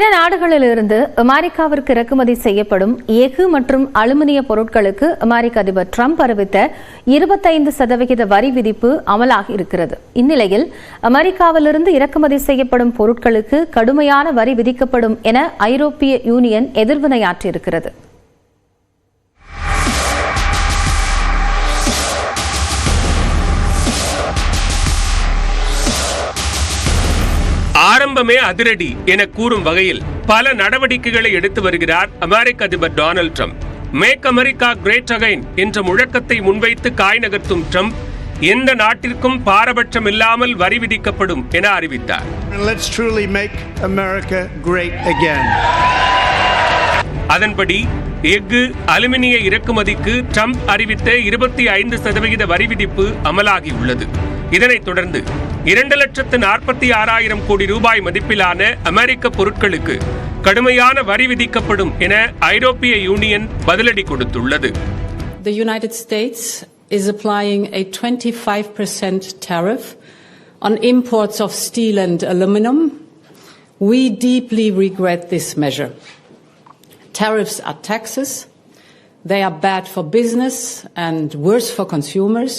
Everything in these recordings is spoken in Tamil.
பிற நாடுகளிலிருந்து அமெரிக்காவிற்கு இறக்குமதி செய்யப்படும் எஃகு மற்றும் அலுமினிய பொருட்களுக்கு அமெரிக்க அதிபர் டிரம்ப் அறிவித்த இருபத்தைந்து சதவிகித வரி விதிப்பு அமலாகி இருக்கிறது. இந்நிலையில் அமெரிக்காவிலிருந்து இறக்குமதி செய்யப்படும் பொருட்களுக்கு கடுமையான வரி விதிக்கப்படும் என ஐரோப்பிய யூனியன் எதிர்வினையாற்றியிருக்கிறது. ஆரம்பமே அதிரடி என கூறும் வகையில் பல நடவடிக்கைகளை எடுத்து வருகிறார் அமெரிக்க அதிபர் Donald Trump. Make America great again என்ற முழக்கத்தை முன்வைத்து காய் நகர்த்தும் ட்ரம்ப் எந்த நாட்டிற்கும் பாரபட்சம் இல்லாமல் வரி விதிக்கப்படும் என அறிவித்தார். And let's truly make America great again. அதன்படி எஃகு அலுமினிய இறக்குமதிக்கு ட்ரம்ப் அறிவித்த இருபத்தி ஐந்து சதவிகித வரி விதிப்பு அமலாகியுள்ளது இதனைத் தொடர்ந்து இரண்டு லட்சத்து நாற்பத்தி ஆறாயிரம் கோடி ரூபாய் மதிப்பிலான அமெரிக்க பொருட்களுக்கு கடுமையான வரி விதிக்கப்படும் என ஐரோப்பிய யூனியன் பதிலடி கொடுத்துள்ளது The United States is applying a 25% tariff on imports of steel and aluminum. We deeply regret this measure. Tariffs are taxes. They are bad for business and worse for consumers.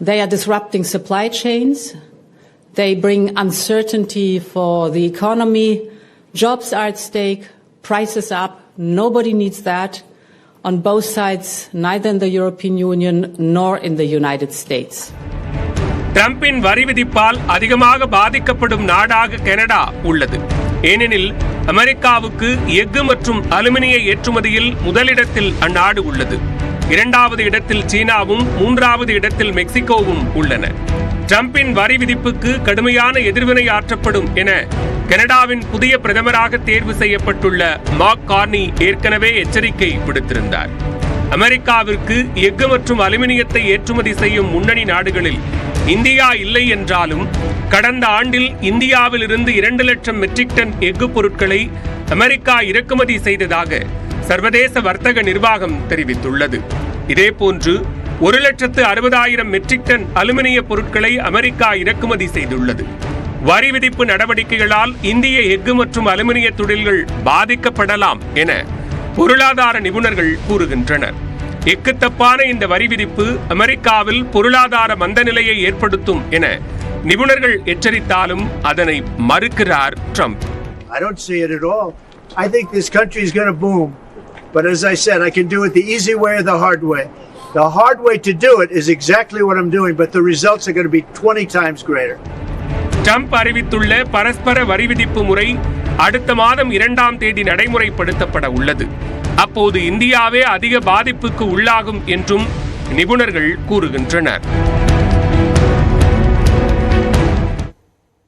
They are disrupting supply chains. They bring uncertainty for the economy. Jobs are at stake. Prices up. Nobody needs that on both sides, neither in the European Union nor in the United States. டிரம்பின் வரி விதிப்பால் அதிகமாக பாதிக்கப்படும் நாடாக கனடா உள்ளது ஏனெனில் அமெரிக்காவுக்கு எஃகு மற்றும் அலுமினிய ஏற்றுமதியில் முதலிடத்தில் அந்நாடு உள்ளது இரண்டாவது இடத்தில் சீனாவும் மூன்றாவது இடத்தில் மெக்சிகோவும் உள்ளன. டிரம்பின் வரி விதிப்புக்கு கடுமையான எதிர்வினை ஆற்றப்படும் என கனடாவின் புதிய பிரதமராக தேர்வு செய்யப்பட்டுள்ள மார்க் கார்னி ஏற்கனவே எச்சரிக்கை விடுத்திருந்தார். அமெரிக்காவிற்கு எஃகு மற்றும் அலுமினியத்தை ஏற்றுமதி செய்யும் முன்னணி நாடுகளில் இந்தியா இல்லை என்றாலும் கடந்த ஆண்டில் இந்தியாவில் இருந்து இரண்டு லட்சம் மெட்ரிக் டன் எஃகு பொருட்களை அமெரிக்கா இறக்குமதி செய்ததாக சர்வதேச வர்த்தக நிர்வாகம் தெரிவித்துள்ளது இதேபோன்று ஒரு லட்சத்து அறுபதாயிரம் மெட்ரிக் டன் அலுமினிய பொருட்களை அமெரிக்கா இறக்குமதி செய்துள்ளது வரி விதிப்பு நடவடிக்கைகளால் இந்திய எஃகு மற்றும் அலுமினிய தொழில்கள் பாதிக்கப்படலாம் என பொருளாதார நிபுணர்கள் கூறுகின்றனர் எக்குத்தப்பான இந்த வரி விதிப்பு அமெரிக்காவில் பொருளாதார மந்தநிலையை ஏற்படுத்தும் என நிபுணர்கள் எச்சரித்தாலும் அதனை மறுக்கிறார் Trump I don't see it at all. I think this country is going to boom. But as I said, I can do it the easy way or the hard way. The hard way to do it is exactly what I'm doing, but the results are going to be 20 times greater. Trump அறிவித்துள்ள பரஸ்பர வரி விதிப்பு முறை அடுத்த மாதம் இரண்டாம் தேதி நடைமுறைப்படுத்தப்பட உள்ளது அப்போது இந்தியாவே அதிக பாதிப்புக்கு உள்ளாகும் என்றும் நிபுணர்கள் கூறுகின்றனர்